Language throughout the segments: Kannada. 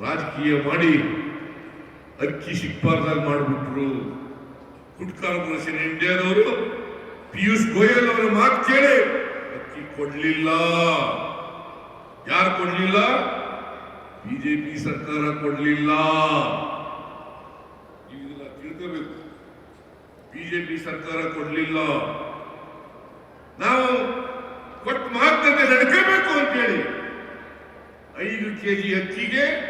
ರಾಜಕೀಯ ಮಾಡಿ ಅಕ್ಕಿ ಸಿಕ್ಬಾರ್ದಾಗ ಮಾಡಿಬಿಟ್ರು. ಫುಡ್ ಕಾರ್ಪೊರೇಷನ್ ಇಂಡಿಯಾದವರು, ಪಿಯೂಷ್ ಗೋಯಲ್ ಅವರ ಮಾತು ಕೇಳಿ. ಅಕ್ಕಿ ಕೊಡ್ಲಿಲ್ಲ. ಯಾರು ಕೊಡ್ಲಿಲ್ಲ? ಬಿಜೆಪಿ ಸರ್ಕಾರ ಕೊಡ್ಲಿಲ್ಲ. ನೀವೆಲ್ಲ ತಿಳ್ಕೋಬೇಕು. ಬಿಜೆಪಿ ಸರ್ಕಾರ ಕೊಡ್ಲಿಲ್ಲ. ನಾವು ಕೊಟ್ಟು ಮಾತಂತೆ ನಡ್ಕೋಬೇಕು ಅಂತೇಳಿ. ಐದು ಕೆಜಿ ಅಕ್ಕಿಗೆ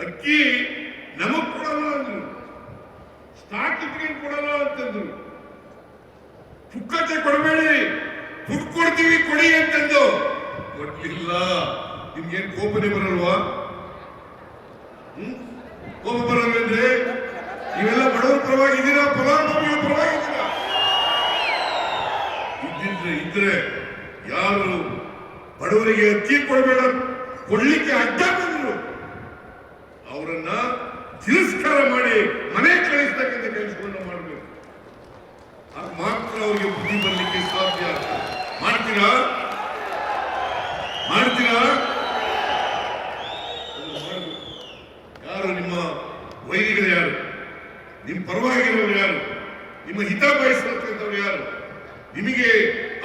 ಅಕ್ಕಿ ನಮಗ್ ಕೊಡಲ್ಲ ಅಂದ್ರು. ಸ್ಟಾಕ್ ಇಟ್ಕೊಂಡು ಕೊಡಲ್ಲ ಅಂತಂದ್ರು. ಪುಕ್ಕತೆ ಕೊಡಬೇಡಿ, ದುಡ್ಡು ಕೊಡ್ತೀವಿ, ಕೊಡಿ ಅಂತಂದು ಕೊಡ್ಲಿಲ್ಲ. ನಿಮ್ಗೇನ್ ಕೋಪನೆ ಬರಲ್ವಾ? ಕೋಪ ಬರಲ್ವೇಂದ್ರೆ ನೀವೆಲ್ಲ ಬಡವರ ಪರವಾಗಿ ಇದ್ದೀರಾ ಫಲಾನುಭವಿಗಳ ಪರವಾಗಿದ್ದೀರಾ? ಇದ್ದಿದ್ರೆ, ಇದ್ರೆ ಯಾರು ಬಡವರಿಗೆ ಅಕ್ಕಿ ಕೊಡಬೇಡ, ಕೊಡ್ಲಿಕ್ಕೆ ಅಡ್ಡ ಬಂದ್ರು. ಅವರನ್ನ ತಿರಸ್ಕಾರ ಮಾಡಿ ಮನೆ ಕಳಿಸ್ತಕ್ಕಂಥ ಕೆಲಸವನ್ನು ಮಾಡಬೇಕು. ಆಗ ಮಾತ್ರ ಅವರಿಗೆ ಬುದ್ಧಿ ಬರಲಿಕ್ಕೆ ಸಾಧ್ಯ ಮಾಡ್ತೀರಾ? ಮಾಡ್ತೀರಾ. ಯಾರು ನಿಮ್ಮ ವೈರಿಗಳು ಯಾರು? ನಿಮ್ಮ ಪರವಾಗಿರೋರು ಯಾರು? ನಿಮ್ಮ ಹಿತ ಬಯಸತಕ್ಕಂಥವ್ರು ಯಾರು? ನಿಮಗೆ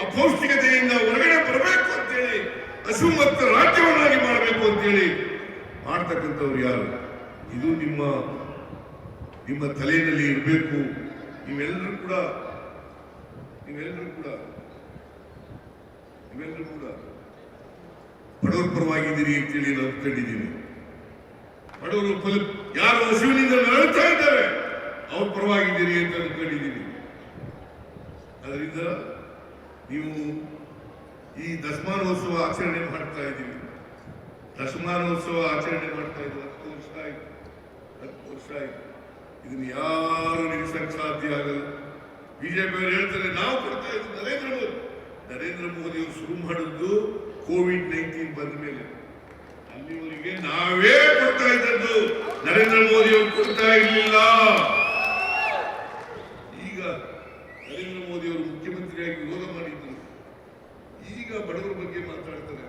ಅಪೌಷ್ಟಿಕತೆಯಿಂದ ಹೊರಗಡೆ ಬರಬೇಕು ಅಂತೇಳಿ ಮಾಡಬೇಕು ಅಂತೇಳಿ ಮಾಡ್ತಕ್ಕಂಥವ್ರು ಯಾರು? ಇದು ನಿಮ್ಮ ನಿಮ್ಮ ತಲೆಯಲ್ಲಿ ಇರಬೇಕು. ನೀವೆಲ್ಲರೂ ಕೂಡ ನೀವೆಲ್ಲರೂ ಕೂಡ ನೀವೆಲ್ಲರೂ ಕೂಡ ಬಡವರ ಪರವಾಗಿದ್ದೀರಿ ಅಂತೇಳಿ ನಾವು ಕಂಡಿದ್ದೀವಿ ಬಡವರು ಯಾರು ಹಸುವಿನಿಂದ ನರಳ್ತಾ ಇದ್ದಾರೆ, ಅವ್ರ ಪರವಾಗಿದ್ದೀರಿ ಅಂತ ಅಂದ್ಕೊಂಡಿದ್ದೀನಿ ಅದರಿಂದ ನೀವು ಈ ದಶಮಾನೋತ್ಸವ ಆಚರಣೆ ಮಾಡ್ತಾ ಇದ್ದೀವಿ ದಶಮಾನೋತ್ಸವ ಆಚರಣೆ ಮಾಡ್ತಾ ಇದ್ರು ಹತ್ತು ವರ್ಷ ಆಯ್ತು, ಹತ್ತು ವರ್ಷ ಆಯ್ತು. ಇದನ್ನು ಯಾರು ನಿಲ್ಲಿಸಕ್ಕೆ ಸಾಧ್ಯ ಆಗಲ್ಲ. ಬಿಜೆಪಿಯವರು ಹೇಳ್ತಾರೆ, ನಾವು ಕೊಡ್ತಾ ಇದ್ದು ನರೇಂದ್ರ ಮೋದಿ. ನರೇಂದ್ರ ಮೋದಿ ಅವರು ಶುರು ಮಾಡಿದ್ದು ಕೋವಿಡ್ ನೈನ್ಟೀನ್ ಬಂದ ಮೇಲೆ. ಅಲ್ಲಿವರೆಗೆ ನಾವೇ ಕೊಡ್ತಾ ಇದ್ದದ್ದು ನರೇಂದ್ರ ಮೋದಿ ಅವರು ಕೊಡ್ತಾ ಇರಲಿಲ್ಲ. ಈಗ ನರೇಂದ್ರ ಮೋದಿ ಅವರು ಮುಖ್ಯಮಂತ್ರಿಯಾಗಿ ವಿರೋಧ ಮಾಡಿದ್ರು. ಈಗ ಬಡವರ ಬಗ್ಗೆ ಮಾತಾಡ್ತಾರೆ.